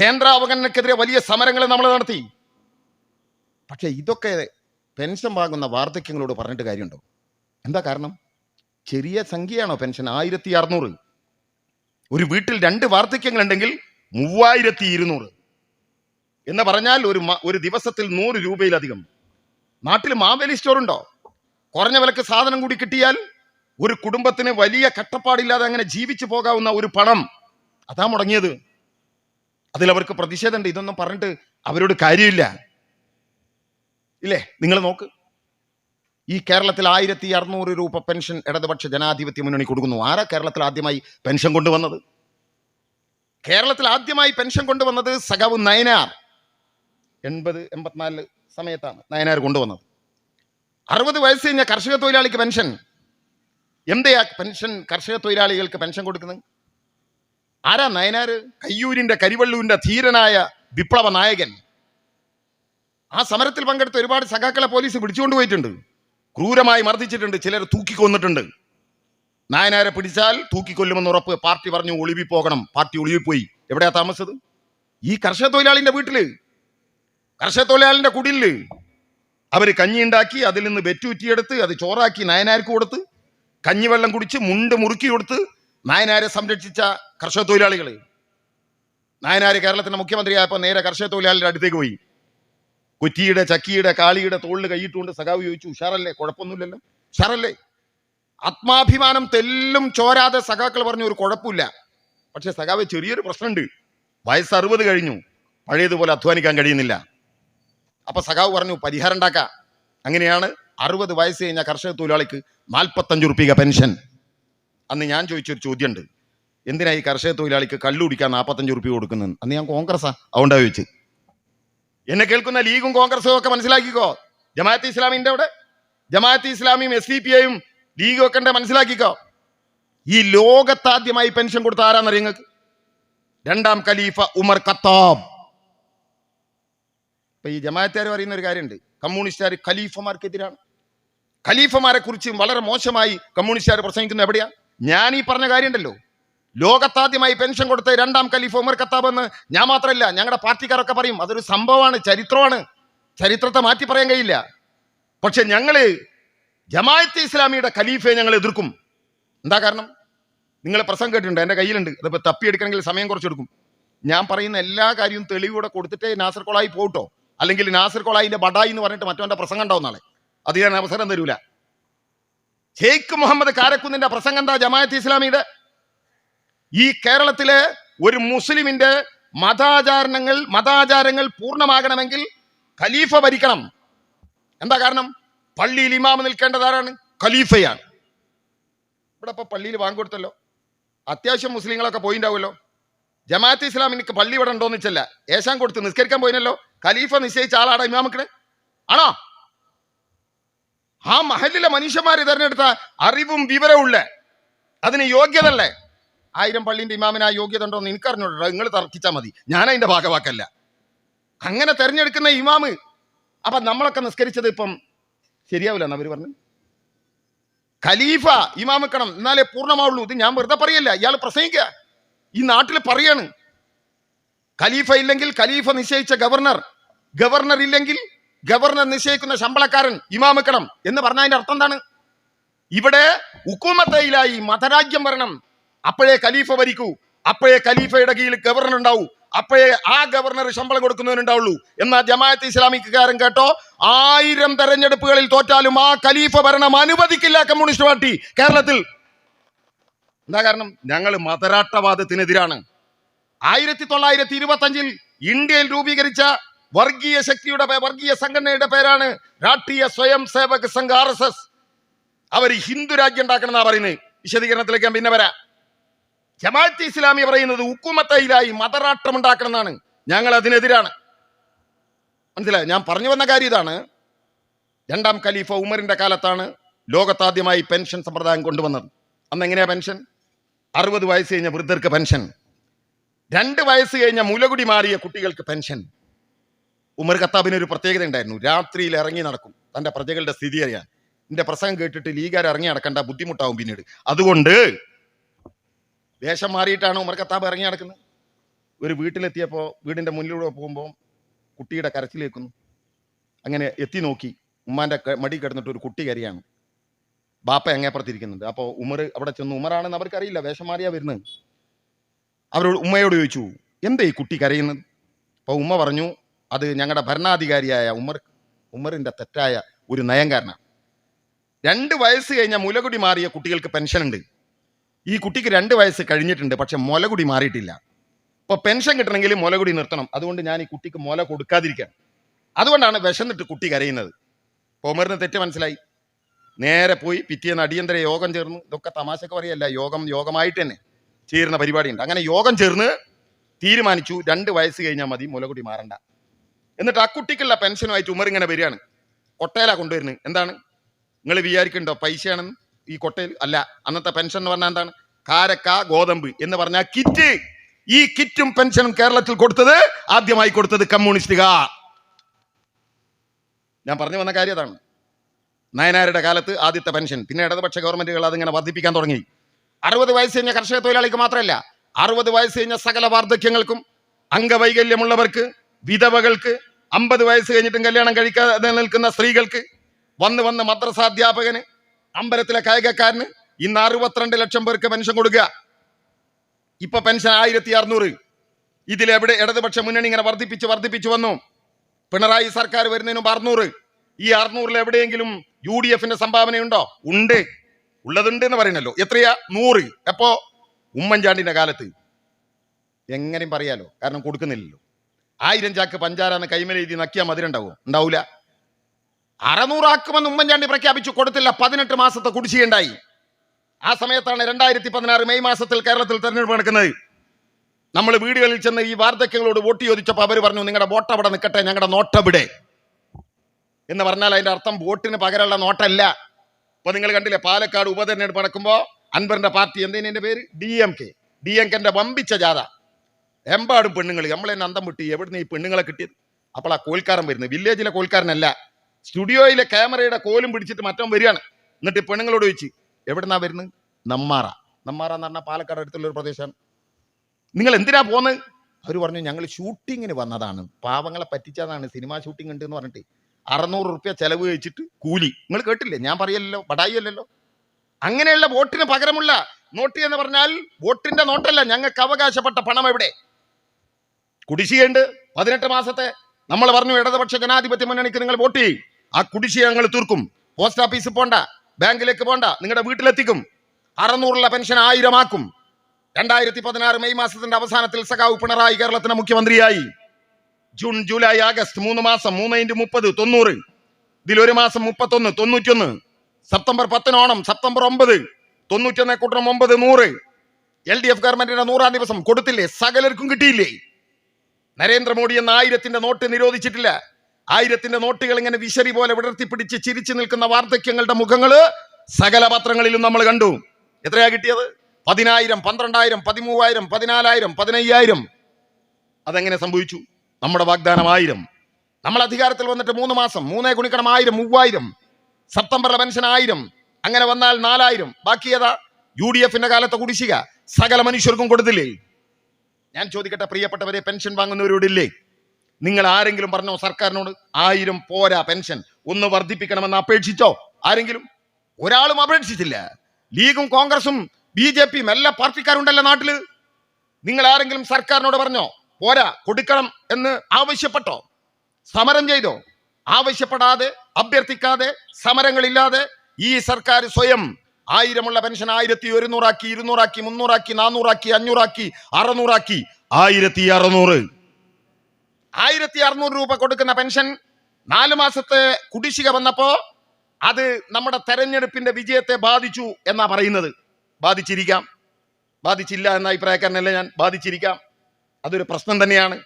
കേന്ദ്ര അവഗണനക്കെതിരെ വലിയ സമരങ്ങൾ നമ്മൾ നടത്തി. പക്ഷേ ഇതൊക്കെ പെൻഷൻ വാങ്ങുന്ന വാർദ്ധക്യങ്ങളോട് പറഞ്ഞിട്ട് കാര്യമുണ്ടോ? എന്താ കാരണം? ചെറിയ സംഖ്യയാണോ പെൻഷൻ? ആയിരത്തി അറുന്നൂറ് ഒരു വീട്ടിൽ രണ്ട് വാർദ്ധക്യങ്ങളുണ്ടെങ്കിൽ മൂവായിരത്തി ഇരുന്നൂറ് എന്ന് പറഞ്ഞാൽ ഒരു ഒരു ദിവസത്തിൽ നൂറ് രൂപയിലധികം. നാട്ടിൽ മാവേലി സ്റ്റോർ ഉണ്ടോ കുറഞ്ഞ വിലക്ക് സാധനം കൂടി കിട്ടിയാൽ ഒരു കുടുംബത്തിന് വലിയ കട്ടപ്പാടില്ലാതെ അങ്ങനെ ജീവിച്ചു പോകാവുന്ന ഒരു പണം. അതാ മുടങ്ങിയത്. അതിൽ അവർക്ക് പ്രതിഷേധമുണ്ട്. ഇതൊന്നും പറഞ്ഞിട്ട് അവരോട് കാര്യമില്ല. ഇല്ലേ? നിങ്ങൾ നോക്ക്. ഈ കേരളത്തിൽ ആയിരത്തി അറുന്നൂറ് രൂപ പെൻഷൻ ഇടതുപക്ഷ ജനാധിപത്യ മുന്നണി കൊടുക്കുന്നു. ആരാ കേരളത്തിൽ ആദ്യമായി പെൻഷൻ കൊണ്ടുവന്നത്? കേരളത്തിൽ ആദ്യമായി പെൻഷൻ കൊണ്ടുവന്നത് സഖാവ് നയനാർ. എൺപത് എൺപത്തിനാല് സമയത്താണ് നയനാർ കൊണ്ടുവന്നത്. അറുപത് വയസ്സ് കഴിഞ്ഞ കർഷക തൊഴിലാളിക്ക് പെൻഷൻ. എന്തെയാ പെൻഷൻ കർഷക തൊഴിലാളികൾക്ക് പെൻഷൻ കൊടുക്കുന്നത്? ആരാ നയനാര്? കയ്യൂരിന്റെ കരിവള്ളൂരിന്റെ ധീരനായ വിപ്ലവ നായകൻ. ആ സമരത്തിൽ പങ്കെടുത്ത ഒരുപാട് സഖാക്കളെ പോലീസ് പിടിച്ചുകൊണ്ട് പോയിട്ടുണ്ട്. ക്രൂരമായി മർദ്ദിച്ചിട്ടുണ്ട് ചിലർ തൂക്കിക്കൊന്നിട്ടുണ്ട്. നായനാരെ പിടിച്ചാൽ തൂക്കിക്കൊല്ലുമെന്ന് ഉറപ്പ് പാർട്ടി പറഞ്ഞു ഒളിവി പോകണം പാർട്ടി ഒളിവിപ്പോയി. പോയി എവിടെയാ താമസത് ഈ കർഷക തൊഴിലാളിന്റെ വീട്ടിൽ. കർഷക തൊഴിലാളിന്റെ കുടിലിൽ. അവർ കഞ്ഞി ഉണ്ടാക്കി അതിൽ നിന്ന് വെറ്റുറ്റിയെടുത്ത് അത് ചോറാക്കി നായനാർക്ക് കൊടുത്ത് കഞ്ഞിവെള്ളം കുടിച്ച് മുണ്ട് മുറുക്കി കൊടുത്ത് നായനാരെ സംരക്ഷിച്ച കർഷക തൊഴിലാളികൾ നായനാര് കേരളത്തിന്റെ മുഖ്യമന്ത്രിയായപ്പോൾ നേരെ കർഷക തൊഴിലാളിയുടെ അടുത്തേക്ക് പോയി. കുറ്റിയുടെ ചക്കിയുടെ കാളിയുടെ തോളിൽ കൈയിട്ടുകൊണ്ട് സഖാവ് ചോദിച്ചു ഉഷാറല്ലേ? കുഴപ്പമൊന്നുമില്ലല്ലോ. ഉഷാറല്ലേ? ആത്മാഭിമാനം തെല്ലും ചോരാതെ സഖാക്കൾ പറഞ്ഞു ഒരു കുഴപ്പമില്ല. പക്ഷെ സഖാവ് ചെറിയൊരു പ്രശ്നമുണ്ട്. വയസ്സ് അറുപത് കഴിഞ്ഞു. പഴയതുപോലെ അധ്വാനിക്കാൻ കഴിയുന്നില്ല. അപ്പൊ സഖാവ് പറഞ്ഞു പരിഹാരം ഉണ്ടാക്കാം. അങ്ങനെയാണ് അറുപത് വയസ്സ് കഴിഞ്ഞ കർഷക തൊഴിലാളിക്ക് നാൽപ്പത്തഞ്ച് റുപ്യ പെൻഷൻ. അന്ന് ഞാൻ ചോദിച്ചൊരു ചോദ്യമുണ്ട്. എന്തിനാ ഈ കർഷക തൊഴിലാളിക്ക് കള്ളു കുടിക്കാൻ നാൽപ്പത്തഞ്ച് റുപ്യ കൊടുക്കുന്നത് അന്ന് ഞാൻ കോൺഗ്രസ്സാ അതുകൊണ്ടാ ചോദിച്ചു എന്നെ കേൾക്കുന്ന ലീഗും കോൺഗ്രസും ഒക്കെ മനസ്സിലാക്കിക്കോ. ജമാഅത്ത് ഇസ്ലാമിന്റെ അവിടെ ജമാഅത്ത് ഇസ്ലാമിയും എസ് ഡി പി ഐയും ലീഗും ഒക്കെ ഉണ്ട് മനസ്സിലാക്കിക്കോ. ഈ ലോകത്താദ്യമായി പെൻഷൻ കൊടുത്ത ആരാന്നറിയ നിങ്ങൾക്ക്? രണ്ടാം ഖലീഫ ഉമർ ഖത്താബ്. ഇപ്പൊ ഈ ജമാഅത്തുകാർ പറയുന്ന ഒരു കാര്യമുണ്ട്. കമ്മ്യൂണിസ്റ്റുകാർ ഖലീഫമാർക്കെതിരാണ്. ഖലീഫമാരെ കുറിച്ച് വളരെ മോശമായി കമ്മ്യൂണിസ്റ്റുകാർ പ്രസംഗിക്കുന്നത് എവിടെയാ? ഞാൻ ഈ പറഞ്ഞ കാര്യമുണ്ടല്ലോ. ലോകത്താദ്യമായി പെൻഷൻ കൊടുത്ത രണ്ടാം ഖലീഫ ഉമർ ഖത്താബ് എന്ന് ഞാൻ മാത്രമല്ല ഞങ്ങളുടെ പാർട്ടിക്കാരൊക്കെ പറയും അതൊരു സംഭവമാണ് ചരിത്രമാണ്. ചരിത്രത്തെ മാറ്റി പറയാൻ കഴിയില്ല. പക്ഷെ ഞങ്ങൾ ജമായത്ത് ഇസ്ലാമിയുടെ ഖലീഫയെ ഞങ്ങൾ എതിർക്കും. എന്താ കാരണം? നിങ്ങൾ പ്രസംഗം കേട്ടിട്ടുണ്ട്? എന്റെ കയ്യിലുണ്ട്. അതിപ്പോൾ തപ്പിയെടുക്കണമെങ്കിൽ സമയം കുറച്ചെടുക്കും ഞാൻ പറയുന്ന എല്ലാ കാര്യവും തെളിവൂടെ കൊടുത്തിട്ടേ നാസർ കോളായി പോട്ടോ അല്ലെങ്കിൽ നാസർ കൊളായിന്റെ ബഡായി എന്ന് പറഞ്ഞിട്ട് മറ്റവന്റെ പ്രസംഗം ഉണ്ടാവും നാളെ. അത് ഞാൻ അവസരം തരൂല. ഷെയ്ഖ് മുഹമ്മദ് കാരക്കുന്നിന്റെ പ്രസംഗം എന്താ ജമാഅത്ത് ഇസ്ലാമിയുടെ? ഈ കേരളത്തിലെ ഒരു മുസ്ലിമിന്റെ മതാചാരണങ്ങൾ മതാചാരങ്ങൾ പൂർണമാകണമെങ്കിൽ ഖലീഫ ഭരിക്കണം. എന്താ കാരണം? പള്ളിയിൽ ഇമാമ് നിൽക്കേണ്ടത് ആരാണ്? ഖലീഫയാണ്. ഇവിടെ ഇപ്പൊ പള്ളിയിൽ വാങ്ങിക്കൊടുത്തല്ലോ അത്യാവശ്യം മുസ്ലിങ്ങളൊക്കെ പോയിണ്ടാവുമല്ലോ ജമാഅത്ത് ഇസ്ലാമിനിക്ക് പള്ളി ഇവിടെ ഉണ്ടോന്ന് വെച്ചല്ല. ഏശാൻ കൊടുത്ത് നിസ്കരിക്കാൻ പോയിനല്ലോ. ഖലീഫ നിശ്ചയിച്ച ആളാണ് ഇമാമക്കിന് ആണോ? ആ മഹലിലെ മനുഷ്യന്മാരെ തിരഞ്ഞെടുത്ത അറിവും വിവരവും ഉള്ള അതിന് യോഗ്യതല്ലേ ആയിരം പള്ളിന്റെ ഇമാമിന് ആ യോഗ്യത ഉണ്ടോ എന്ന് എനിക്കറിഞ്ഞോട്ടോ നിങ്ങൾ തർക്കിച്ചാൽ മതി. ഞാൻ അതിന്റെ ഭാഗവാക്കല്ല. അങ്ങനെ തെരഞ്ഞെടുക്കുന്ന ഇമാമ് അപ്പൊ നമ്മളൊക്കെ നിസ്കരിച്ചത് ഇപ്പം ശരിയാവില്ല എന്ന് അവർ പറഞ്ഞു ഖലീഫ ഇമാം വെക്കണം എന്നാലേ പൂർണമാവുള്ളൂ. ഇത് ഞാൻ വെറുതെ പറയല്ല. ഇയാൾ പ്രസംഗിക്കുക ഈ നാട്ടിൽ പറയാണ്. ഖലീഫ ഇല്ലെങ്കിൽ ഖലീഫ നിശ്ചയിച്ച ഗവർണർ ഗവർണർ ഇല്ലെങ്കിൽ ഗവർണർ നിശ്ചയിക്കുന്ന ശമ്പളക്കാരൻ ഇമാമിക്കണം എന്ന് എന്ന് പറഞ്ഞതിന്റെ അർത്ഥം എന്താണ്? ഇവിടെ ഉക്കുമത്തയിലായി മതരാജ്യം വരണം. അപ്പോഴേ ഖലീഫ ഭരിക്കൂ. അപ്പോഴേ ഖലീഫയുടെ കീഴിൽ ഗവർണർ ഉണ്ടാവൂ. അപ്പോഴേ ആ ഗവർണർ ശമ്പളം കൊടുക്കുന്നവനുണ്ടാവുള്ളൂ എന്നാൽ ജമാഅത്ത് ഇസ്ലാമിക്കാരൻ കേട്ടോ? ആയിരം തെരഞ്ഞെടുപ്പുകളിൽ തോറ്റാലും ആ ഖലീഫ ഭരണം അനുവദിക്കില്ല കമ്മ്യൂണിസ്റ്റ് പാർട്ടി കേരളത്തിൽ. എന്താ കാരണം? ഞങ്ങൾ മതരാഷ്ട്രവാദത്തിനെതിരാണ് ആയിരത്തി തൊള്ളായിരത്തി ഇരുപത്തി അഞ്ചിൽ ഇന്ത്യയിൽ രൂപീകരിച്ച വർഗീയ ശക്തിയുടെ വർഗീയ സംഘടനയുടെ പേരാണ് Rashtriya Swayam Sevak Sangh R S S. അവർ ഹിന്ദു രാജ്യം ഉണ്ടാക്കണം എന്നാ പറയുന്നത്. വിശദീകരണത്തിലേക്ക് ഞാൻ പിന്നെ വരാം. ജമാഅത്ത് ഇസ്ലാമി പറയുന്നത് ഉക്കുമത്തയിലായി മതരാഷ്ട്രം ഉണ്ടാക്കണം എന്നാണ് ഞങ്ങൾ അതിനെതിരാണ്. മനസ്സിലായി? ഞാൻ പറഞ്ഞു വന്ന കാര്യം ഇതാണ്. രണ്ടാം ഖലീഫ ഉമറിന്റെ കാലത്താണ് ലോകത്താദ്യമായി പെൻഷൻ സമ്പ്രദായം കൊണ്ടുവന്നത്. അന്ന് എങ്ങനെയാ പെൻഷൻ? അറുപത് വയസ്സ് കഴിഞ്ഞ വൃദ്ധർക്ക് പെൻഷൻ. രണ്ട് വയസ്സ് കഴിഞ്ഞ മുലകുടി മാറിയ കുട്ടികൾക്ക് പെൻഷൻ. ഉമർ ഖത്താബിന് ഒരു പ്രത്യേകത ഉണ്ടായിരുന്നു. രാത്രിയിൽ ഇറങ്ങി നടക്കും. തന്റെ പ്രജകളുടെ സ്ഥിതി അറിയാൻ. എന്റെ പ്രസംഗം കേട്ടിട്ട് ലീഗാർ ഇറങ്ങി നടക്കേണ്ട ബുദ്ധിമുട്ടാവും പിന്നീട്. അതുകൊണ്ട് വേഷം മാറിയിട്ടാണ് ഉമർ ഖത്താബ് ഇറങ്ങി നടക്കുന്നത്. ഒരു വീട്ടിലെത്തിയപ്പോൾ വീടിന്റെ മുന്നിലൂടെ പോകുമ്പോൾ കുട്ടിയുടെ കരച്ചിലേക്കുന്നു. അങ്ങനെ എത്തി നോക്കി. ഉമ്മാന്റെ മടി കിടന്നിട്ട് ഒരു കുട്ടി കരയാണ്. ബാപ്പ അങ്ങേപ്പുറത്തിരിക്കുന്നുണ്ട് അപ്പോൾ ഉമർ അവിടെ ചെന്ന്. ഉമറാണെന്ന് അവർക്കറിയില്ല. വേഷം മാറിയാ വരുന്നത്. അവരോട് ഉമ്മയോട് ചോദിച്ചു എന്താ ഈ കുട്ടി കരയുന്നത്? അപ്പോൾ ഉമ്മ പറഞ്ഞു അത് ഞങ്ങളുടെ ഭരണാധികാരിയായ ഉമർ ഉമറിന്റെ തെറ്റായ ഒരു നയം കാരണം രണ്ട് വയസ്സ് കഴിഞ്ഞ മുലകുടി മാറിയ കുട്ടികൾക്ക് പെൻഷൻ ഉണ്ട് ഈ കുട്ടിക്ക് രണ്ട് വയസ്സ് കഴിഞ്ഞിട്ടുണ്ട് പക്ഷെ മുലകുടി മാറിയിട്ടില്ല. ഇപ്പൊ പെൻഷൻ കിട്ടണമെങ്കിൽ മുലകുടി നിർത്തണം. അതുകൊണ്ട് ഞാൻ ഈ കുട്ടിക്ക് മുല കൊടുക്കാതിരിക്കാം അതുകൊണ്ടാണ് വിശന്നിട്ട് കുട്ടി കരയുന്നത്. ഉമറിന് തെറ്റ് മനസ്സിലായി. നേരെ പോയി പിറ്റേന്ന് അടിയന്തര യോഗം ചേർന്നു ഇതൊക്കെ തമാശക്ക് പറയല്ല യോഗം യോഗമായിട്ട് തന്നെ ചേരുന്ന പരിപാടിയുണ്ട്. അങ്ങനെ യോഗം ചേർന്ന് തീരുമാനിച്ചു രണ്ട് വയസ്സ് കഴിഞ്ഞാൽ മതി മുലകുടി മാറണ്ട. എന്നിട്ട് ആ കുട്ടിക്കുള്ള പെൻഷനുമായിട്ട് ഉമർ ഇങ്ങനെ വരികയാണ്. കൊട്ടയിലാണ് കൊണ്ടുവരുന്നത്. എന്താണ്? നിങ്ങൾ വിചാരിക്കണ്ടോ പൈസയാണെന്ന്? ഈ കൊട്ടയിൽ? അല്ല. അന്നത്തെ പെൻഷൻ എന്ന് പറഞ്ഞാൽ എന്താണ്? കാരക്ക ഗോതമ്പ് എന്ന് പറഞ്ഞാൽ കിറ്റ്. ഈ കിറ്റും പെൻഷനും കേരളത്തിൽ കൊടുത്തത് ആദ്യമായി കൊടുത്തത് കമ്മ്യൂണിസ്റ്റുകാർ ഞാൻ പറഞ്ഞു വന്ന കാര്യം അതാണ്. നയനാരുടെ കാലത്ത് ആദ്യത്തെ പെൻഷൻ. പിന്നെ ഇടതുപക്ഷ ഗവൺമെന്റുകൾ അതിങ്ങനെ വർദ്ധിപ്പിക്കാൻ തുടങ്ങി. അറുപത് വയസ്സ് കഴിഞ്ഞ കർഷക തൊഴിലാളിക്ക് മാത്രമല്ല അറുപത് വയസ്സ് കഴിഞ്ഞ സകല വാർദ്ധക്യങ്ങൾക്കും അംഗവൈകല്യമുള്ളവർക്ക് വിധവകൾക്ക് അമ്പത് വയസ്സ് കഴിഞ്ഞിട്ടും കല്യാണം കഴിക്കാതെ നിൽക്കുന്ന സ്ത്രീകൾക്ക് വന്ന് വന്ന് മദ്രസാധ്യാപകന് അമ്പലത്തിലെ കായികക്കാരന് ഇന്ന് അറുപത്തിരണ്ട് ലക്ഷം പേർക്ക് പെൻഷൻ കൊടുക്കുക. ഇപ്പൊ പെൻഷൻ ആയിരത്തി അറുന്നൂറ് ഇതിലെവിടെ ഇടതുപക്ഷ മുന്നണി ഇങ്ങനെ വർദ്ധിപ്പിച്ച് വർദ്ധിപ്പിച്ചു വന്നു. പിണറായി സർക്കാർ വരുന്നതിന് അറുന്നൂറ് ഈ അറുന്നൂറിൽ എവിടെയെങ്കിലും യു ഡി എഫിന്റെ സംഭാവനയുണ്ടോ? ഉണ്ട്. ഉള്ളതുണ്ട് എന്ന് പറയണല്ലോ. എത്രയാ? നൂറ്. എപ്പോ? ഉമ്മൻചാണ്ടിന്റെ കാലത്ത്. എങ്ങനെയും പറയാലോ. കാരണം കൊടുക്കുന്നില്ലല്ലോ. ആയിരം ചാക്ക് പഞ്ചാരാന്ന് കൈമലെഴുതി നക്കിയാൽ മധുരണ്ടാവും ഉണ്ടാവൂല. അറുന്നൂറാക്കുമെന്ന് ഉമ്മൻചാണ്ടി പ്രഖ്യാപിച്ചു കൊടുത്തില്ല. പതിനെട്ട് മാസത്തെ കുടിശ്ശികയുണ്ടായി. ആ സമയത്താണ് രണ്ടായിരത്തി പതിനാറ് മെയ് മാസത്തിൽ കേരളത്തിൽ തെരഞ്ഞെടുപ്പ് നടക്കുന്നത്. നമ്മൾ വീടുകളിൽ ചെന്ന് ഈ വാർദ്ധക്യങ്ങളോട് വോട്ട് ചോദിച്ചപ്പോൾ അവർ പറഞ്ഞു നിങ്ങളുടെ വോട്ട് അവിടെ നിൽക്കട്ടെ ഞങ്ങളുടെ നോട്ടവിടെ എന്ന് പറഞ്ഞാൽ അതിന്റെ അർത്ഥം വോട്ടിന് പകരമുള്ള നോട്ടല്ല ഇപ്പൊ നിങ്ങൾ കണ്ടില്ലേ പാലക്കാട് ഉപതെരഞ്ഞെടുപ്പ് നടക്കുമ്പോൾ അൻവറിന്റെ പാർട്ടി എന്തേനെ പേര്? D M K. D M കെന്റെ വമ്പിച്ച ജാഥ. എമ്പാടും പെണ്ണുങ്ങൾ നമ്മളെ അന്തം വിട്ടി എവിടുന്ന് ഈ പെണ്ണുങ്ങളെ കിട്ടിയത്? അപ്പോൾ ആ കോൽക്കാരൻ വരുന്നത്. വില്ലേജിലെ കോൽക്കാരനല്ല. സ്റ്റുഡിയോയിലെ ക്യാമറയുടെ കോലും പിടിച്ചിട്ട് മറ്റവൻ വരികയാണ്. എന്നിട്ട് പെണ്ണുങ്ങളോട് ചോദിച്ചു എവിടുന്നാ വരുന്നത്? നമ്മാറ. നമ്മാറ എന്ന് പറഞ്ഞാൽ പാലക്കാട് അടുത്തുള്ളൊരു പ്രദേശമാണ്. നിങ്ങൾ എന്തിനാ പോന്ന്? അവർ പറഞ്ഞു ഞങ്ങൾ ഷൂട്ടിങ്ങിന് വന്നതാണ്. പാവങ്ങളെ പറ്റിച്ചതാണ്. സിനിമാ ഷൂട്ടിംഗ് ഉണ്ട് എന്ന് പറഞ്ഞിട്ട് അറുന്നൂറ് റുപ്യ ചെലവ് കഴിച്ചിട്ട് കൂലി. നിങ്ങൾ കേട്ടില്ലേ? ഞാൻ പറയല്ലോ ബടായി അല്ലല്ലോ അങ്ങനെയുള്ള വോട്ടിന് പകരമുള്ള നോട്ട് എന്ന് പറഞ്ഞാൽ വോട്ടിന്റെ നോട്ടല്ല. ഞങ്ങൾക്ക് അവകാശപ്പെട്ട പണം എവിടെ? കുടിശ്ശികയുണ്ട്. പതിനെട്ട് മാസത്തെ നമ്മൾ പറഞ്ഞു ഇടതുപക്ഷ ജനാധിപത്യ മുന്നണിക്ക് നിങ്ങൾ വോട്ട് ചെയ്യും. ആ കുടിശ്ശിക ഞങ്ങൾ തീർക്കും. പോസ്റ്റ് ഓഫീസിൽ പോണ്ട. ബാങ്കിലേക്ക് പോണ്ട. നിങ്ങളുടെ വീട്ടിലെത്തിക്കും. അറുന്നൂറുള്ള പെൻഷൻ ആയിരം ആക്കും രണ്ടായിരത്തി പതിനാറ് മെയ് മാസത്തിന്റെ അവസാനത്തിൽ സഖാവ് പിണറായി കേരളത്തിന്റെ മുഖ്യമന്ത്രിയായി. ജൂൺ ജൂലൈ ആഗസ്റ്റ് മൂന്ന് മാസം മൂന്ന് ഇന്റു മുപ്പത് തൊണ്ണൂറ്. ഇതിൽ ഒരു മാസം മുപ്പത്തൊന്ന് തൊണ്ണൂറ്റൊന്ന് സെപ്റ്റംബർ പത്തിന് ഓണം സെപ്റ്റംബർ ഒമ്പത്. തൊണ്ണൂറ്റൊന്ന് കൂട്ടണം ഒമ്പത് നൂറ്. എൽ ഡി എഫ് ഗവൺമെന്റിന്റെ നൂറാം ദിവസം കൊടുത്തില്ലേ? സകലർക്കും കിട്ടിയില്ലേ? നരേന്ദ്രമോദി എന്ന ആയിരത്തിന്റെ നോട്ട് നിരോധിച്ചിട്ടില്ല. ആയിരത്തിന്റെ നോട്ടുകൾ ഇങ്ങനെ വിശറി പോലെ വിടർത്തിപ്പിടിച്ച് ചിരിച്ചു നിൽക്കുന്ന വാർദ്ധക്യങ്ങളുടെ മുഖങ്ങൾ സകല പത്രങ്ങളിലും നമ്മൾ കണ്ടു. എത്രയാ കിട്ടിയത്? പതിനായിരം പന്ത്രണ്ടായിരം പതിമൂവായിരം പതിനാലായിരം പതിനയ്യായിരം. അതെങ്ങനെ സംഭവിച്ചു? നമ്മുടെ വാഗ്ദാനം ആയിരം. നമ്മൾ അധികാരത്തിൽ വന്നിട്ട് മൂന്ന് മാസം മൂന്നേ ഗുണിക്കണം ആയിരം മൂവായിരം. സെപ്റ്റംബറിലെ പെൻഷൻ ആയിരം. അങ്ങനെ വന്നാൽ നാലായിരം. ബാക്കി ഏതാ? യു ഡി എഫിന്റെ കാലത്തെ കുടിശ്ശിക. സകല മനുഷ്യർക്കും കൊടുത്തില്ലേ? ഞാൻ ചോദിക്കട്ടെ പ്രിയപ്പെട്ടവരെ പെൻഷൻ വാങ്ങുന്നവരോടില്ലേ? നിങ്ങൾ ആരെങ്കിലും പറഞ്ഞോ സർക്കാരിനോട്? ആയിരം പോരാ പെൻഷൻ. ഒന്ന് വർദ്ധിപ്പിക്കണമെന്ന് അപേക്ഷിച്ചോ? ആരെങ്കിലും? ഒരാളും അപേക്ഷിച്ചില്ല. ലീഗും കോൺഗ്രസും ബി ജെ പിയും എല്ലാ പാർട്ടിക്കാരുണ്ടല്ലോ നാട്ടിൽ? നിങ്ങൾ ആരെങ്കിലും സർക്കാരിനോട് പറഞ്ഞോ പോരാ കൊടുക്കണം എന്ന് ആവശ്യപ്പെട്ടോ? സമരം ചെയ്തോ? ആവശ്യപ്പെടാതെ അഭ്യർത്ഥിക്കാതെ സമരങ്ങളില്ലാതെ ഈ സർക്കാർ സ്വയം ആയിരമുള്ള പെൻഷൻ ആയിരത്തി ഒരുന്നൂറാക്കി ഇരുന്നൂറാക്കി മുന്നൂറാക്കി നാനൂറാക്കി അഞ്ഞൂറാക്കി അറുന്നൂറാക്കി. ആയിരത്തി അറുന്നൂറ്. ആയിരത്തി അറുന്നൂറ് രൂപ കൊടുക്കുന്ന പെൻഷൻ നാല് മാസത്തെ കുടിശ്ശിക വന്നപ്പോ അത് നമ്മുടെ തെരഞ്ഞെടുപ്പിന്റെ വിജയത്തെ ബാധിച്ചു എന്നാ പറയുന്നത്. ബാധിച്ചിരിക്കാം. ബാധിച്ചില്ല എന്ന അഭിപ്രായക്കാരനല്ല ഞാൻ? ബാധിച്ചിരിക്കാം. അതൊരു പ്രശ്നം തന്നെയാണ്.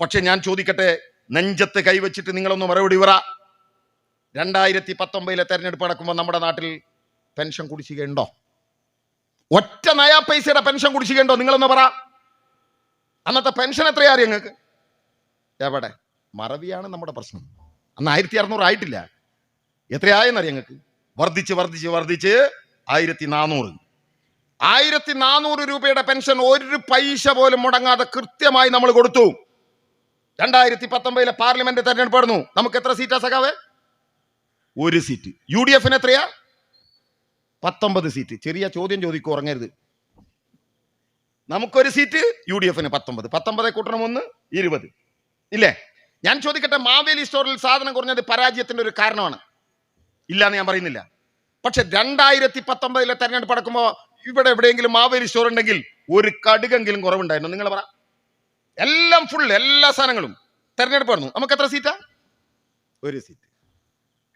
പക്ഷെ ഞാൻ ചോദിക്കട്ടെ നെഞ്ചത്ത് കൈവച്ചിട്ട് നിങ്ങളൊന്ന് മറുപടി പറ. രണ്ടായിരത്തി പത്തൊമ്പതിലെ തെരഞ്ഞെടുപ്പ് നടക്കുമ്പോൾ നമ്മുടെ നാട്ടിൽ പെൻഷൻ കുടിശ്ശികയുണ്ടോ? ഒറ്റ നയാ പൈസയുടെ പെൻഷൻ കുടിശ്ശികയുണ്ടോ? നിങ്ങളൊന്ന് പറ. അന്നത്തെ പെൻഷൻ എത്രയാ അറിയാം നിങ്ങൾക്ക് എവിടെ? മറവിയാണ് നമ്മുടെ പ്രശ്നം. അന്ന് ആയിരത്തി അറുന്നൂറ് ആയിട്ടില്ല. എത്രയായെന്നറിയാം നിങ്ങൾക്ക് വർദ്ധിച്ച് വർദ്ധിച്ച് വർദ്ധിച്ച് ആയിരത്തി നാനൂറ് ആയിരത്തി നാനൂറ് രൂപയുടെ പെൻഷൻ ഒരു പൈസ പോലും മുടങ്ങാതെ കൃത്യമായി നമ്മൾ കൊടുത്തു. രണ്ടായിരത്തി പത്തൊമ്പതിലെ പാർലമെന്റ് തെരഞ്ഞെടുപ്പ് നടന്നു നമുക്ക് എത്ര സീറ്റാ സഖാവേ? ഒരു സീറ്റ്. യു ഡി എഫിന് എത്രയാ? പത്തൊമ്പത് സീറ്റ് ചെറിയ ചോദ്യം ചോദിക്കും ഉറങ്ങരുത്. നമുക്കൊരു സീറ്റ് യു ഡി എഫിന് പത്തൊമ്പത്. പത്തൊമ്പത് കൂട്ടണം ഒന്ന് ഇരുപത്. ഇല്ലേ? ഞാൻ ചോദിക്കട്ടെ മാവേലി സ്റ്റോറിൽ സാധനം കുറഞ്ഞത് പരാജയത്തിന്റെ ഒരു കാരണമാണ്. ഇല്ലാന്ന് ഞാൻ പറയുന്നില്ല. പക്ഷെ രണ്ടായിരത്തി പത്തൊമ്പതിലെ തെരഞ്ഞെടുപ്പ് നടക്കുമ്പോൾ ഇവിടെ എവിടെയെങ്കിലും മാവേലി സ്റ്റോർ ഉണ്ടെങ്കിൽ ഒരു കടുകെങ്കിലും കുറവുണ്ടായിരുന്നു. നിങ്ങൾ പറ. എല്ലാം ഫുൾ എല്ലാ സാധനങ്ങളും. തെരഞ്ഞെടുപ്പ് നടന്നു. നമുക്ക് എത്ര സീറ്റാ ഒരു സീറ്റ്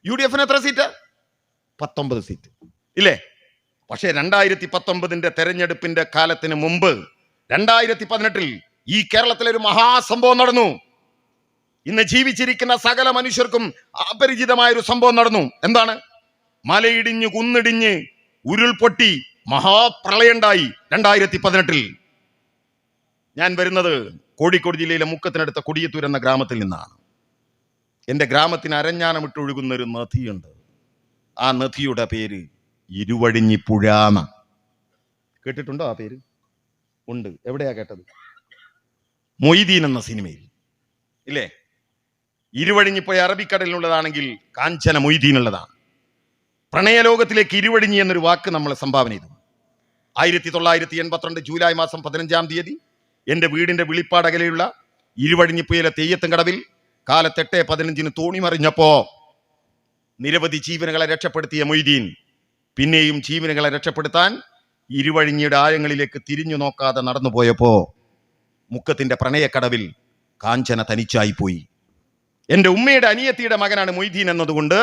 യു ഡി എഫിന് എത്ര സീറ്റാ പത്തൊമ്പത് സീറ്റ് ഇല്ലേ? പക്ഷേ രണ്ടായിരത്തി പത്തൊമ്പതിന്റെ തെരഞ്ഞെടുപ്പിന്റെ കാലത്തിന് മുമ്പ് രണ്ടായിരത്തി പതിനെട്ടിൽ ഈ കേരളത്തിലെ ഒരു മഹാസംഭവം നടന്നു. ഇന്ന് ജീവിച്ചിരിക്കുന്ന സകല മനുഷ്യർക്കും അപരിചിതമായ ഒരു സംഭവം നടന്നു. എന്താണ്? മലയിടിഞ്ഞ് കുന്നിടിഞ്ഞ് ഉരുൾപൊട്ടി മഹാപ്രളയുണ്ടായി രണ്ടായിരത്തി പതിനെട്ടിൽ ഞാൻ വരുന്നത് കോഴിക്കോട് ജില്ലയിലെ മുക്കത്തിനടുത്ത കൊടിയത്തൂർ എന്ന ഗ്രാമത്തിൽ നിന്നാണ്. എന്റെ ഗ്രാമത്തിന് അരഞ്ഞാനമിട്ടൊഴുകുന്ന ഒരു നദിയുണ്ട്. ആ നദിയുടെ പേര് ഇരുവഴിഞ്ഞിപ്പുഴ എന്ന കേട്ടിട്ടുണ്ടോ ആ പേര്? ഉണ്ട്. എവിടെയാ കേട്ടത്? മൊയ്തീൻ എന്ന സിനിമയിൽ. ഇല്ലേ? ഇരുവഴിഞ്ഞിപ്പുഴ അറബിക്കടലിനുള്ളതാണെങ്കിൽ കാഞ്ചന മൊയ്തീനുള്ളതാണ് പ്രണയലോകത്തിലേക്ക് ഇരുവഴിഞ്ഞി എന്നൊരു വാക്ക് നമ്മൾ സംഭാവന ചെയ്തു. ആയിരത്തി തൊള്ളായിരത്തി എൺപത്തിരണ്ട് ജൂലൈ മാസം പതിനഞ്ചാം തീയതി എന്റെ വീടിന്റെ വിളിപ്പാടകലെയുള്ള ഇരുവഴിഞ്ഞിപ്പുയിലെ തെയ്യത്തും കടവിൽ കാലത്തെട്ട് പതിനഞ്ചിന് തോണി മറിഞ്ഞപ്പോ നിരവധി ജീവനുകളെ രക്ഷപ്പെടുത്തിയ മൊയ്തീൻ പിന്നെയും ജീവനുകളെ രക്ഷപ്പെടുത്താൻ ഇരുവഴിഞ്ഞിയുടെ ആഴങ്ങളിലേക്ക് തിരിഞ്ഞു നോക്കാതെ നടന്നുപോയപ്പോൾ മുക്കത്തിന്റെ പ്രണയക്കടവിൽ കാഞ്ചന തനിച്ചായിപ്പോയി. എന്റെ ഉമ്മയുടെ അനിയത്തിയുടെ മകനാണ് മൊയ്തീൻ എന്നതുകൊണ്ട്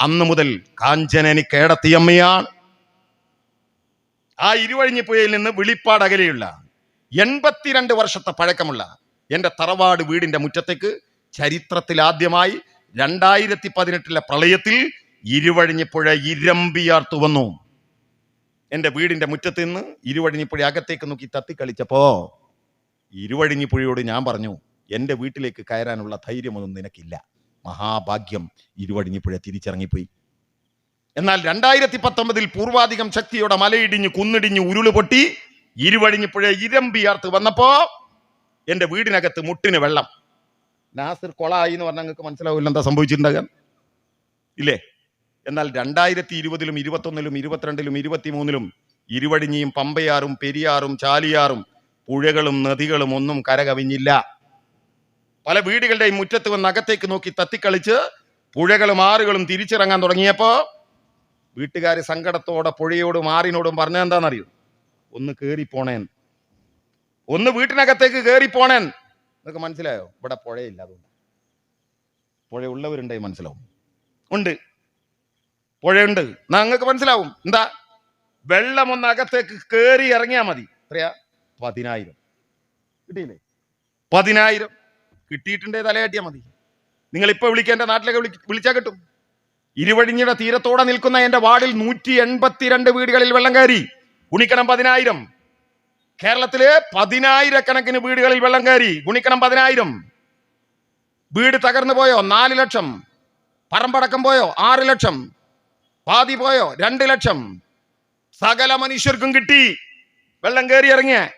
അന്ന് മുതൽ കാഞ്ചന എനിക്ക് ഏടത്തിയമ്മയാണ് ആ ഇരുവഴിഞ്ഞിപ്പുഴയിൽ നിന്ന് വിളിപ്പാട് അകലെയുള്ള എൺപത്തിരണ്ട് വർഷത്തെ പഴക്കമുള്ള എന്റെ തറവാട് വീടിന്റെ മുറ്റത്തേക്ക് ചരിത്രത്തിൽ ആദ്യമായി രണ്ടായിരത്തി പതിനെട്ടിലെ പ്രളയത്തിൽ ഇരുവഴിഞ്ഞിപ്പുഴ ഇരമ്പിയാർത്തു വന്നു. എന്റെ വീടിന്റെ മുറ്റത്ത് നിന്ന് ഇരുവഴിഞ്ഞിപ്പുഴ അകത്തേക്ക് നോക്കി തത്തിക്കളിച്ചപ്പോൾ ഇരുവഴിഞ്ഞിപ്പുഴയോട് ഞാൻ പറഞ്ഞു എന്റെ വീട്ടിലേക്ക് കയറാനുള്ള ധൈര്യമൊന്നും നിനക്കില്ല. മഹാഭാഗ്യം ഇരുവഴിഞ്ഞിപ്പുഴ തിരിച്ചിറങ്ങിപ്പോയി. എന്നാൽ രണ്ടായിരത്തി പത്തൊമ്പതിൽ പൂർവാധികം ശക്തിയോടെ മലയിടിഞ്ഞ് കുന്നിടിഞ്ഞ് ഉരുൾ പൊട്ടി ഇരുവഴിഞ്ഞിപ്പുഴ ഇരമ്പിയാർത്ത് വന്നപ്പോൾ എന്റെ വീടിനകത്ത് മുട്ടിന് വെള്ളം. നാസിർ കൊളായി എന്ന് പറഞ്ഞാൽ നിങ്ങൾക്ക് മനസ്സിലാവില്ല എന്താ സംഭവിച്ചിട്ടുണ്ടാകാൻ? ഇല്ലേ? എന്നാൽ രണ്ടായിരത്തി ഇരുപതിലും ഇരുപത്തൊന്നിലും ഇരുപത്തിരണ്ടിലും ഇരുപത്തിമൂന്നിലും ഇരുവഴിഞ്ഞിയും പമ്പയാറും പെരിയാറും ചാലിയാറും പുഴകളും നദികളും ഒന്നും കരകവിഞ്ഞില്ല. പല വീടുകളുടെയും മുറ്റത്ത് വന്ന് അകത്തേക്ക് നോക്കി തത്തിക്കളിച്ച് പുഴകളും ആറുകളും തിരിച്ചിറങ്ങാൻ തുടങ്ങിയപ്പോൾ വീട്ടുകാർ സങ്കടത്തോടെ പുഴയോടും ആറിനോടും പറഞ്ഞെന്താണെന്നറിയോ ഒന്ന് കയറിപ്പോണേൻ ഒന്ന് വീട്ടിനകത്തേക്ക് കയറിപ്പോണേൻ നിങ്ങൾക്ക് മനസ്സിലായോ? ഇവിടെ പുഴയില്ല അതുകൊണ്ട്. പുഴ ഉള്ളവരുണ്ടെങ്കിൽ മനസ്സിലാവും. ഉണ്ട്. പുഴയുണ്ട്. നിങ്ങൾക്ക് മനസ്സിലാവും. എന്താ? വെള്ളം ഒന്ന് അകത്തേക്ക് കേറി ഇറങ്ങിയാ മതി. എത്രയാ? പതിനായിരം. കിട്ടിയില്ലേ? പതിനായിരം. കിട്ടിയിട്ടുണ്ടേ തലയാട്ടിയാൽ മതി. നിങ്ങൾ ഇപ്പൊ വിളിക്കുക എന്റെ നാട്ടിലേക്ക് വിളി വിളിച്ചാൽ കിട്ടും. ഇരുവഴിഞ്ഞിയുടെ തീരത്തോടെ നിൽക്കുന്ന എന്റെ വാർഡിൽ നൂറ്റി എൺപത്തിരണ്ട് വീടുകളിൽ വെള്ളം കയറി. ഗുണിക്കണം പതിനായിരം. കേരളത്തിലെ പതിനായിരക്കണക്കിന് വീടുകളിൽ വെള്ളം കയറി. ഗുണിക്കണം പതിനായിരം. വീട് തകർന്നു പോയോ? നാല് ലക്ഷം. പറമ്പടക്കം പോയോ? ആറ് ലക്ഷം. പാതി പോയോ? രണ്ട് ലക്ഷം. സകല മനുഷ്യർക്കും കിട്ടി. വെള്ളം കയറി ഇറങ്ങിയ.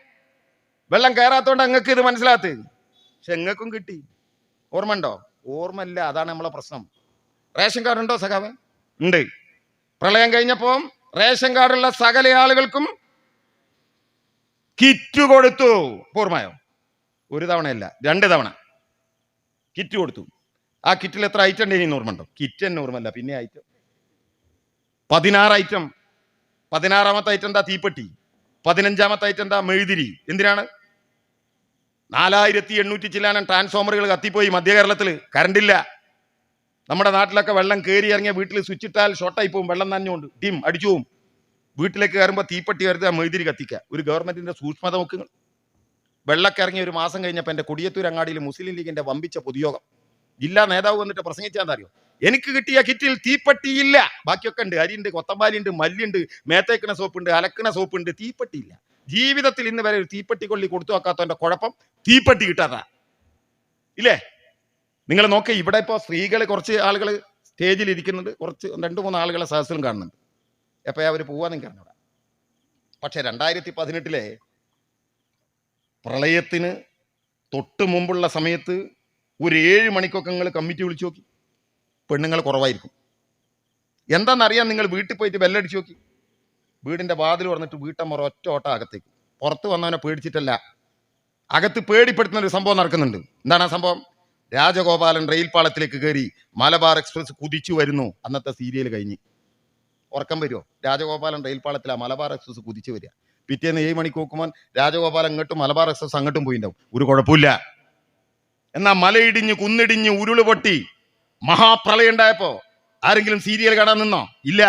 വെള്ളം കയറാത്തോണ്ട് അങ്ങക്ക് ഇത് മനസ്സിലാത്ത്. പക്ഷെ എങ്ങക്കും കിട്ടി. ഓർമ്മ ഉണ്ടോ ഓർമ്മ ഇല്ല അതാണ് നമ്മളെ പ്രശ്നം. റേഷൻ കാർഡ് ഉണ്ടോ സഖാവ്? ഉണ്ട്. പ്രളയം കഴിഞ്ഞപ്പോ റേഷൻ കാർഡുള്ള സകല ആളുകൾക്കും കിറ്റ് കൊടുത്തു. ഓർമ്മയോ? ഒരു തവണയല്ല. രണ്ട് തവണ. കിറ്റ് കൊടുത്തു. ആ കിറ്റിൽ എത്ര ഐറ്റം ഉണ്ടെങ്കിൽ ഓർമ്മ ഉണ്ടോ കിറ്റ് തന്നെ ഓർമ്മല്ല പിന്നെ ഐറ്റം പതിനാറ് ഐറ്റം പതിനാറാമത്തെ ഐറ്റം എന്താ? തീപ്പെട്ടി. പതിനഞ്ചാമത്തെ ഐറ്റം എന്താ? മെഴുതിരി. എന്തിനാണ്? നാലായിരത്തി എണ്ണൂറ്റി ചില്ലാനം ട്രാൻസ്ഫോമറുകൾ കത്തിപ്പോയി മധ്യ കേരളത്തിൽ കറണ്ടില്ല നമ്മുടെ നാട്ടിലൊക്കെ വെള്ളം കയറി ഇറങ്ങിയ വീട്ടിൽ സ്വിച്ച് ഇട്ടാൽ ഷോർട്ടായി പോകും. വെള്ളം നനഞ്ഞുകൊണ്ട് ഡിം അടിച്ചു പോവും. വീട്ടിലേക്ക് കയറുമ്പോൾ തീപ്പെട്ടി വരുത്തുക മെഴുതിരി കത്തിക്കുക ഒരു ഗവൺമെന്റിന്റെ സൂക്ഷ്മത നോക്കുക വെള്ളമൊക്കെ ഇറങ്ങി ഒരു മാസം കഴിഞ്ഞപ്പോൾ എന്റെ കൊടിയത്തൂർ അങ്ങാടിയിൽ മുസ്ലിം ലീഗിന്റെ വമ്പിച്ച പൊതുയോഗം. ജില്ലാ നേതാവ് വന്നിട്ട് പ്രസംഗിച്ചാൽ അറിയോ? എനിക്ക് കിട്ടിയ കിറ്റിൽ തീപ്പട്ടിയില്ല. ബാക്കിയൊക്കെ ഉണ്ട്. അരിയുണ്ട് കൊത്തമ്പാലിയുണ്ട് മല്ലിയുണ്ട് മേത്തേക്കണ സോപ്പുണ്ട് അലക്കണ സോപ്പുണ്ട് തീപ്പട്ടിയില്ല. ജീവിതത്തിൽ ഇന്ന് വരെ ഒരു തീപ്പട്ടി കൊള്ളി കൊടുത്തു വെക്കാത്തവന്റെ കുഴപ്പം തീപ്പട്ടി കിട്ടാതാ. ഇല്ലേ? നിങ്ങൾ നോക്കി ഇവിടെ ഇപ്പോൾ സ്ത്രീകൾ കുറച്ച് ആളുകൾ സ്റ്റേജിൽ ഇരിക്കുന്നുണ്ട്. കുറച്ച് രണ്ട് മൂന്ന് ആളുകളെ സഹസ്രം കാണുന്നുണ്ട്. എപ്പോഴാ അവർ പോവാന്ന് എനിക്ക് അറിഞ്ഞൂടാ. പക്ഷെ രണ്ടായിരത്തി പതിനെട്ടിലെ പ്രളയത്തിന് തൊട്ട് മുമ്പുള്ള സമയത്ത് ഒരു ഏഴ് മണിക്കൊക്കെ നിങ്ങൾ കമ്മിറ്റി വിളിച്ചു നോക്കി. പെണ്ണുങ്ങൾ കുറവായിരിക്കും. എന്താണെന്നറിയാൻ നിങ്ങൾ വീട്ടിൽ പോയിട്ട് ബെല്ലടിച്ച് നോക്കി. വീടിന്റെ വാതിൽ തുറന്നിട്ട് വീട്ടമ്മ ഒറ്റ ഓട്ട അകത്തേക്ക്. പുറത്ത് വന്നവനെ പേടിച്ചിട്ടല്ല. അകത്ത് പേടിപ്പെടുത്തുന്ന ഒരു സംഭവം നടക്കുന്നുണ്ട്. എന്താണ് ആ സംഭവം? രാജഗോപാലൻ റെയിൽ പാളത്തിലേക്ക് കയറി മലബാർ എക്സ്പ്രസ് കുതിച്ചു വരുന്നു. അന്നത്തെ സീരിയൽ കഴിഞ്ഞ്. ഉറക്കം വരുമോ രാജഗോപാലൻ റെയിൽ പാളത്തിലാ മലബാർ എക്സ്പ്രസ് കുതിച്ചു വരിക. പിറ്റേന്ന് ഏഴ് മണിക്ക് നോക്കുമ്പോൾ രാജഗോപാലൻ അങ്ങോട്ടും മലബാർ എക്സ്പ്രസ് അങ്ങോട്ടും പോയിണ്ടാവും. ഒരു കുഴപ്പമില്ല എന്നാ മലയിടിഞ്ഞ് കുന്നിടിഞ്ഞ് ഉരുൾ പൊട്ടി. മഹാപ്രളയം ഉണ്ടായപ്പോ ആരെങ്കിലും സീരിയൽ കാണാൻ നിന്നോ? ഇല്ല.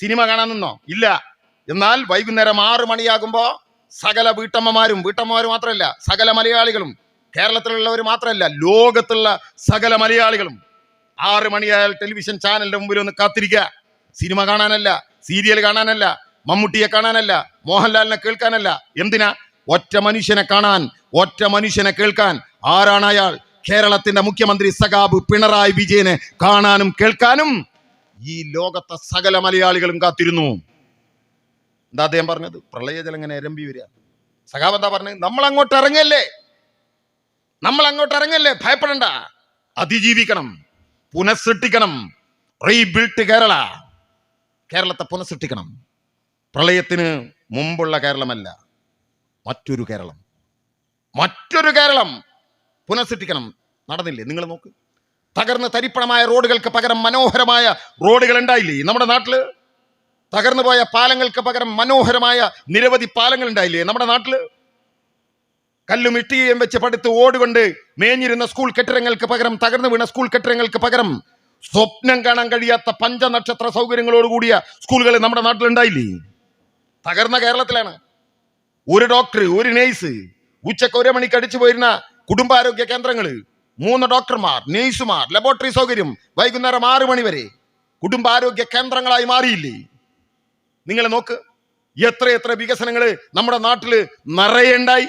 സിനിമ കാണാൻ നിന്നോ? ഇല്ല. എന്നാൽ വൈകുന്നേരം ആറു മണിയാകുമ്പോ സകല വീട്ടമ്മമാരും വീട്ടമ്മമാർ മാത്രമല്ല സകല മലയാളികളും കേരളത്തിലുള്ളവർ മാത്രമല്ല ലോകത്തുള്ള സകല മലയാളികളും ആറ് മണിയായാൽ ടെലിവിഷൻ ചാനലിന്റെ മുമ്പിൽ ഒന്ന് കാത്തിരിക്കുക സിനിമ കാണാനല്ല സീരിയൽ കാണാനല്ല മമ്മൂട്ടിയെ കാണാനല്ല മോഹൻലാലിനെ കേൾക്കാനല്ല. എന്തിനാ? ഒറ്റ മനുഷ്യനെ കാണാൻ ഒറ്റ മനുഷ്യനെ കേൾക്കാൻ ആരാണ് അയാൾ? കേരളത്തിന്റെ മുഖ്യമന്ത്രി സഖാബ് പിണറായി വിജയനെ കാണാനും കേൾക്കാനും ഈ ലോകത്തെ സകല മലയാളികളും കാത്തിരുന്നു. എന്താ അദ്ദേഹം പറഞ്ഞത്? പ്രളയജലം ഇങ്ങനെ എരമ്പി വരിക. സഖാബ് എന്താ പറഞ്ഞത്? നമ്മൾ അങ്ങോട്ട് ഇറങ്ങല്ലേ? നമ്മൾ അങ്ങോട്ട് ഇറങ്ങല്ലേ? ഭയപ്പെടണ്ട. അതിജീവിക്കണം. പുനഃസൃഷ്ടിക്കണം. റീബിൽട്ട് കേരള. കേരളത്തെ പുനഃസൃഷ്ടിക്കണം. പ്രളയത്തിന് മുമ്പുള്ള കേരളമല്ല മറ്റൊരു കേരളം. മറ്റൊരു കേരളം. പുനഃസൃഷ്ടിക്കണം. നടന്നില്ലേ? നിങ്ങൾ നോക്ക്. തകർന്ന തരിപ്പണമായ റോഡുകൾക്ക് പകരം മനോഹരമായ റോഡുകൾ ഉണ്ടായില്ലേ? നമ്മുടെ നാട്ടിൽ തകർന്നു പോയ പാലങ്ങൾക്ക് പകരം മനോഹരമായ നിരവധി പാലങ്ങൾ ഉണ്ടായില്ലേ? നമ്മുടെ നാട്ടിൽ കല്ലും ഇട്ടിയും വെച്ച് പടുത്ത് ഓടുകൊണ്ട് മേഞ്ഞിരുന്ന സ്കൂൾ കെട്ടിടങ്ങൾക്ക് പകരം തകർന്നു വീണ സ്കൂൾ കെട്ടിടങ്ങൾക്ക് പകരം സ്വപ്നം കാണാൻ കഴിയാത്ത പഞ്ചനക്ഷത്ര സൗകര്യങ്ങളോടുകൂടിയ സ്കൂളുകൾ നമ്മുടെ നാട്ടിലുണ്ടായില്ലേ തകർന്ന കേരളത്തിലാണ്. ഒരു ഡോക്ടർ ഒരു നേഴ്സ് ഉച്ചയ്ക്ക് ഒരു മണിക്ക് അടിച്ചു പോയിരുന്ന കുടുംബാരോഗ്യ കേന്ദ്രങ്ങളിൽ മൂന്ന് ഡോക്ടർമാർ നേഴ്സുമാർ ലബോറട്ടറി സൗകര്യം വൈകുന്നേരം ആറ് മണി വരെ കുടുംബാരോഗ്യ കേന്ദ്രങ്ങളായി മാറിയില്ലേ? നിങ്ങൾ നോക്ക് എത്ര എത്ര വികസനങ്ങൾ നമ്മുടെ നാട്ടിൽ നിറയുണ്ടായി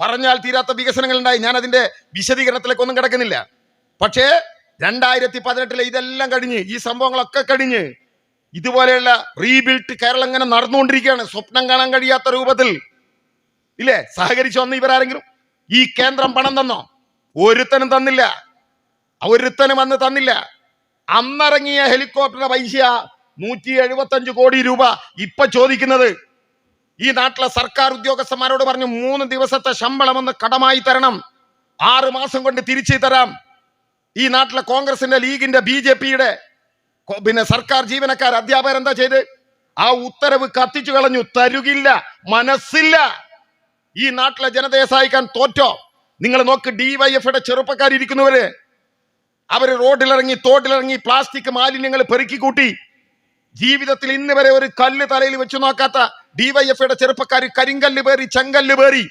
പറഞ്ഞാൽ തീരാത്ത വികസനങ്ങൾ ഉണ്ടായി. ഞാൻ അതിന്റെ വിശദീകരണത്തിലേക്ക് ഒന്നും കിടക്കുന്നില്ല. പക്ഷേ രണ്ടായിരത്തി പതിനെട്ടിലെ ഇതെല്ലാം കഴിഞ്ഞ് ഈ സംഭവങ്ങളൊക്കെ കഴിഞ്ഞ് ഇതുപോലെയുള്ള റീബിൽട്ട് കേരളം ഇങ്ങനെ നടന്നുകൊണ്ടിരിക്കുകയാണ്. സ്വപ്നം കാണാൻ കഴിയാത്ത രൂപത്തിൽ. ഇല്ലേ? സഹകരിച്ചു വന്ന് ഇവരാരെങ്കിലും? ഈ കേന്ദ്രം പണം തന്നോ? ഒരുത്തനും തന്നില്ല. ഒരുത്തനും അന്ന് തന്നില്ല. അന്നിറങ്ങിയ ഹെലികോപ്റ്ററിന്റെ പൈസ നൂറ്റി എഴുപത്തഞ്ച് കോടി രൂപ ഇപ്പൊ ചോദിക്കുന്നത്. ഈ നാട്ടിലെ സർക്കാർ ഉദ്യോഗസ്ഥന്മാരോട് പറഞ്ഞു മൂന്ന് ദിവസത്തെ ശമ്പളം ഒന്ന് കടമായി തരണം. ആറു മാസം കൊണ്ട് തിരിച്ചു തരാം. ഈ നാട്ടിലെ കോൺഗ്രസിന്റെ ലീഗിന്റെ ബി ജെ പിയുടെ പിന്നെ സർക്കാർ ജീവനക്കാർ അധ്യാപകർ എന്താ ചെയ്ത്? ആ ഉത്തരവ് കത്തിച്ചു കളഞ്ഞു. തരുകില്ല. മനസ്സില്ല. ഈ നാട്ടിലെ ജനതയെ സഹായിക്കാൻ തോറ്റോ? നിങ്ങൾ നോക്ക് ഡിവൈഎഫ്ഐയുടെ ചെറുപ്പക്കാരിയ്ക്കുന്നവര് അവർ റോഡിലിറങ്ങി തോട്ടിലിറങ്ങി പ്ലാസ്റ്റിക് മാലിന്യങ്ങൾ പെറുക്കി കൂട്ടി. ജീവിതത്തിൽ ഇന്ന് വരെ ഒരു കല്ല് തലയിൽ വെച്ച് നോക്കാത്ത ഡിവൈഎഫ്ഐയുടെ ചെറുപ്പക്കാർ കരിങ്കല്ല് പേറി ചെങ്കല്ല് പേറി.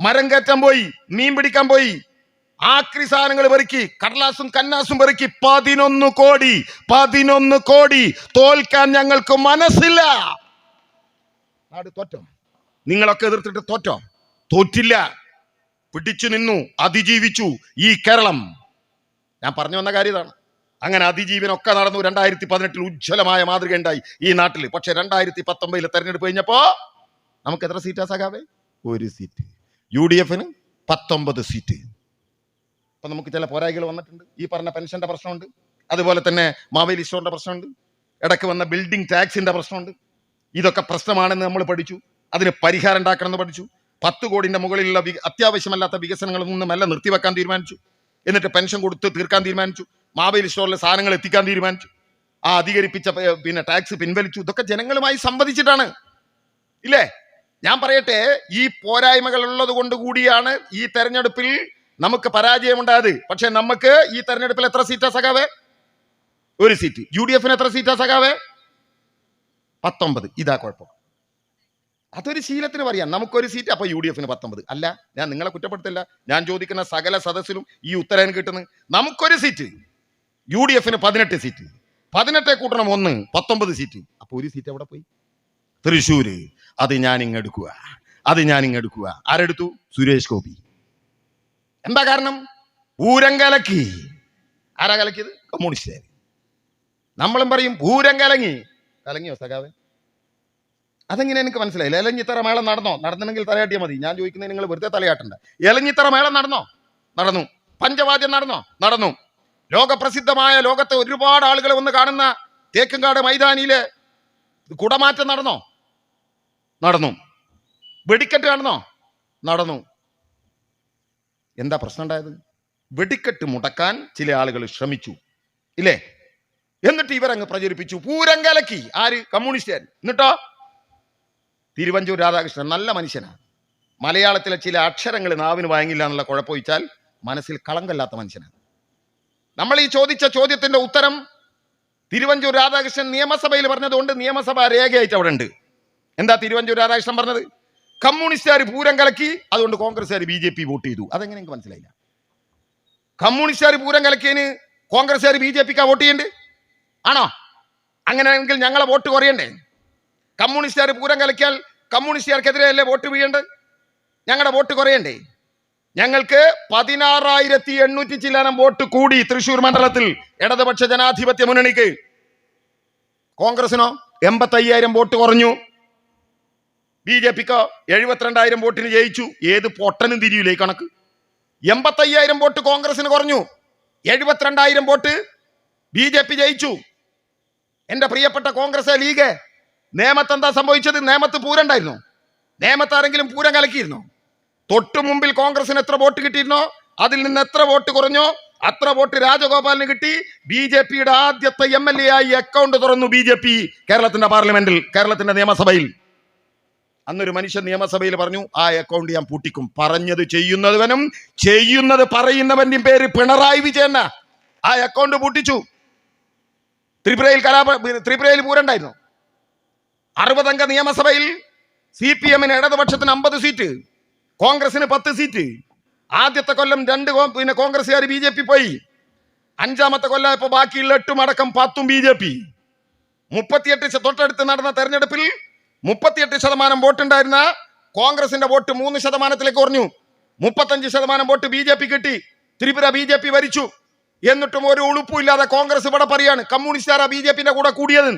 മരം കയറ്റാൻ പോയി മീൻ പിടിക്കാൻ പോയി. ആക്രി സാധനങ്ങൾ പെറുക്കി കടലാസും കന്നാസും പെറുക്കി. പതിനൊന്ന് കോടി പതിനൊന്ന് കോടി. തോൽക്കാൻ ഞങ്ങൾക്ക് മനസ്സില്ല. നാട് തോറ്റോ? നിങ്ങളൊക്കെ എതിർത്തിട്ട് തോറ്റോ? തോറ്റില്ല. പിടിച്ചു നിന്നു അതിജീവിച്ചു ഈ കേരളം. ഞാൻ പറഞ്ഞു വന്ന കാര്യം ഇതാണ്. അങ്ങനെ അതിജീവനൊക്കെ നടന്നു. രണ്ടായിരത്തി പതിനെട്ടിൽ ഉജ്ജ്വലമായ മാതൃക ഉണ്ടായി ഈ നാട്ടിൽ പക്ഷെ രണ്ടായിരത്തി പത്തൊമ്പതിൽ തെരഞ്ഞെടുപ്പ് കഴിഞ്ഞപ്പോ നമുക്ക് എത്ര സീറ്റാ സഖാവേ? ഒരു സീറ്റ്. യു ഡി എഫിന് പത്തൊമ്പത് സീറ്റ്. അപ്പൊ നമുക്ക് ചില പോരായികൾ വന്നിട്ടുണ്ട്. ഈ പറഞ്ഞ പെൻഷന്റെ പ്രശ്നമുണ്ട്. അതുപോലെ തന്നെ മാവേലി സ്റ്റോറിന്റെ പ്രശ്നമുണ്ട്. ഇടയ്ക്ക് വന്ന ബിൽഡിംഗ് ടാക്സിന്റെ പ്രശ്നമുണ്ട്. ഇതൊക്കെ പ്രശ്നമാണെന്ന് നമ്മൾ പഠിച്ചു. അതിന് പരിഹാരം ഉണ്ടാക്കണമെന്ന് പഠിച്ചു. പത്ത് കോടിന്റെ മുകളിലുള്ള അത്യാവശ്യമല്ലാത്ത വികസനങ്ങളിൽ നിന്ന് മെല്ലെ നിർത്തിവെക്കാൻ തീരുമാനിച്ചു. എന്നിട്ട് പെൻഷൻ കൊടുത്ത് തീർക്കാൻ തീരുമാനിച്ചു. മാവേലി സ്റ്റോറിലെ സാധനങ്ങൾ എത്തിക്കാൻ തീരുമാനിച്ചു. ആ അധികരിപ്പിച്ച പിന്നെ ടാക്സ് പിൻവലിച്ചു. ഇതൊക്കെ ജനങ്ങളുമായി സംവദിച്ചിട്ടാണ്. ഇല്ലേ? ഞാൻ പറയട്ടെ ഈ പോരായ്മകൾ ഉള്ളത് കൊണ്ട് കൂടിയാണ് ഈ തെരഞ്ഞെടുപ്പിൽ നമുക്ക് പരാജയമുണ്ടായത് പക്ഷെ നമുക്ക് ഈ തെരഞ്ഞെടുപ്പിൽ എത്ര സീറ്റാ സഖാവേ? ഒരു സീറ്റ്. യു ഡി എഫിന് എത്ര സീറ്റാ സഖാവേ? പത്തൊമ്പത്. ഇതാ കുഴപ്പം. അതൊരു ശീലത്തിന് പറയാം നമുക്കൊരു സീറ്റ് അപ്പൊ യു ഡി എഫിന് പത്തൊമ്പത്. അല്ല ഞാൻ നിങ്ങളെ കുറ്റപ്പെടുത്തില്ല. ഞാൻ ചോദിക്കുന്ന സകല സദസ്സിലും ഈ ഉത്തരവിന് കിട്ടുന്നത് നമുക്കൊരു സീറ്റ് യു ഡി എഫിന് പതിനെട്ട് സീറ്റ് പതിനെട്ടെ കൂട്ടണം ഒന്ന് പത്തൊമ്പത് സീറ്റ് അപ്പൊ ഒരു സീറ്റ് എവിടെ പോയി? തൃശ്ശൂര്. അത് ഞാൻ ഇങ്ങെടുക്കുക അത് ഞാൻ ഇങ്ങെടുക്കുക ആരെടുത്തു? സുരേഷ് ഗോപി. എന്താ കാരണം? പൂരം കലക്കി. ആരാ കലക്കിയത്? കമ്മ്യൂണിസ്റ്റുകാർ നമ്മളും പറയും പൂരം കലങ്ങി. കലങ്ങിയോ സഖാവേ? അതെങ്ങനെ എനിക്ക് മനസ്സിലായില്ല. ഇലഞ്ഞിത്തറ മേളം നടന്നോ? നടന്നില്ലെങ്കിൽ തലയാട്ടിയാൽ മതി. ഞാൻ ചോദിക്കുന്നത് നിങ്ങൾ വെറുതെ തലയാട്ടണ്ട. ഇലഞ്ഞിത്തറ മേളം നടന്നോ? നടന്നു. പഞ്ചവാദ്യം നടന്നോ? നടന്നു. ലോകപ്രസിദ്ധമായ ലോകത്തെ ഒരുപാട് ആളുകൾ വന്ന് കാണുന്ന തേക്കുംകാട് മൈതാനിയിലെ കുടമാറ്റം നടന്നോ? നടന്നു. വെടിക്കെട്ട് നടന്നോ? നടന്നു. എന്താ പ്രശ്നം ഉണ്ടായത്? വെടിക്കെട്ട് മുടക്കാൻ ചില ആളുകൾ ശ്രമിച്ചു. ഇല്ലേ? എന്നിട്ട് ഇവരങ്ങ് പ്രചരിപ്പിച്ചു. പൂരം കലക്കി ആര്? കമ്മ്യൂണിസ്റ്റുകാർ എന്നിട്ടോ? തിരുവഞ്ചൂർ രാധാകൃഷ്ണൻ നല്ല മനുഷ്യനാണ്. മലയാളത്തിലെ ചില അക്ഷരങ്ങൾ നാവിന് വാങ്ങില്ല എന്നുള്ള കുഴപ്പമൊഴിച്ചാൽ മനസ്സിൽ കളങ്കല്ലാത്ത മനുഷ്യനാണ്. നമ്മൾ ഈ ചോദിച്ച ചോദ്യത്തിന്റെ ഉത്തരം തിരുവഞ്ചൂർ രാധാകൃഷ്ണൻ നിയമസഭയിൽ പറഞ്ഞതുകൊണ്ട് നിയമസഭ രേഖയായിട്ട് അവിടെ ഉണ്ട്. എന്താ തിരുവഞ്ചൂർ രാധാകൃഷ്ണൻ പറഞ്ഞത്? കമ്മ്യൂണിസ്റ്റുകാർ പൂരം കലക്കി അതുകൊണ്ട് കോൺഗ്രസ്സുകാർ ബി ജെ പി വോട്ട് ചെയ്തു. അതെങ്ങനെ എനിക്ക് മനസ്സിലായില്ല. കമ്മ്യൂണിസ്റ്റുകാർ പൂരം കലക്കിയതിന് കോൺഗ്രസ്സുകാർ ബി ജെ പിക്കാ വോട്ട് ചെയ്യണ്ട്? ആണോ? അങ്ങനെയാണെങ്കിൽ ഞങ്ങളെ വോട്ട് കുറയണ്ടേ? കമ്മ്യൂണിസ്റ്റുകാർ പൂരം കലക്കിയാൽ കമ്മ്യൂണിസ്റ്റുകാർക്കെതിരെ അല്ലേ വോട്ട് വീഴേണ്ടത്? ഞങ്ങളുടെ വോട്ട് കുറയണ്ടേ? ഞങ്ങൾക്ക് പതിനാറായിരത്തി എണ്ണൂറ്റി ചില്ലാനം വോട്ട് കൂടി തൃശൂർ മണ്ഡലത്തിൽ ഇടതുപക്ഷ ജനാധിപത്യ മുന്നണിക്ക്. കോൺഗ്രസിനോ എൺപത്തയ്യായിരം വോട്ട് കുറഞ്ഞു. ബി ജെ പിക്കോ എഴുപത്തിരണ്ടായിരം വോട്ടിന് ജയിച്ചു. ഏത് പൊട്ടനും തിരിയില്ലേ കണക്ക്? എൺപത്തയ്യായിരം വോട്ട് കോൺഗ്രസിന് കുറഞ്ഞു. എഴുപത്തിരണ്ടായിരം വോട്ട് ബി ജയിച്ചു. എന്റെ പ്രിയപ്പെട്ട കോൺഗ്രസ് ലീഗ് നേമത്ത് എന്താ സംഭവിച്ചത്? നേമത്ത് പൂരണ്ടായിരുന്നു. നേമത്ത് ആരെങ്കിലും പൂരം കലക്കിയിരുന്നോ? തൊട്ടു മുമ്പിൽ കോൺഗ്രസിന് എത്ര വോട്ട് കിട്ടിയിരുന്നോ? അതിൽ നിന്ന് എത്ര വോട്ട് കുറഞ്ഞോ? അത്ര വോട്ട് രാജഗോപാലിന് കിട്ടി. ബി ജെ പിയുടെ ആദ്യത്തെ എം എൽ എ ആയി അക്കൗണ്ട് തുറന്നു ബി ജെ പി കേരളത്തിന്റെ പാർലമെന്റിൽ കേരളത്തിന്റെ നിയമസഭയിൽ. അന്നൊരു മനുഷ്യൻ നിയമസഭയിൽ പറഞ്ഞു ആ അക്കൗണ്ട് ഞാൻ പൂട്ടിക്കും. പറഞ്ഞത് ചെയ്യുന്നവനും ചെയ്യുന്നത് പറയുന്നവന്റെയും പേര് പിണറായി വിജയന ആ അക്കൗണ്ട് പൂട്ടിച്ചു. ത്രിപുരയിൽ കലാപ ത്രിപുരയിൽ പൂരണ്ടായിരുന്നു. അറുപതംഗ നിയമസഭയിൽ സി പി എമ്മിന് ഇടതുപക്ഷത്തിന് അമ്പത് സീറ്റ് കോൺഗ്രസിന് പത്ത് സീറ്റ്. ആദ്യത്തെ കൊല്ലം രണ്ട് പിന്നെ കോൺഗ്രസ്സുകാർ ബി ജെ പി പോയി. അഞ്ചാമത്തെ കൊല്ലം ഇപ്പൊ ബാക്കിയുള്ള എട്ടും അടക്കം പത്തും ബി ജെ പി. മുപ്പത്തിയെട്ട് തൊട്ടടുത്ത് നടന്ന തെരഞ്ഞെടുപ്പിൽ മുപ്പത്തിയെട്ട് ശതമാനം വോട്ടുണ്ടായിരുന്ന കോൺഗ്രസിന്റെ വോട്ട് മൂന്ന് ശതമാനത്തിലേക്ക് കുറഞ്ഞു. മുപ്പത്തഞ്ച് ശതമാനം വോട്ട് ബി ജെ പി കിട്ടി. ത്രിപുര ബി ജെ പി ഭരിച്ചു. എന്നിട്ടും ഒരു ഉളുപ്പുമില്ലാതെ കോൺഗ്രസ് ഇവിടെ പറയാണ് കമ്മ്യൂണിസ്റ്റാരാ ബി ജെ പിന്റെ കൂടെ കൂടിയത്.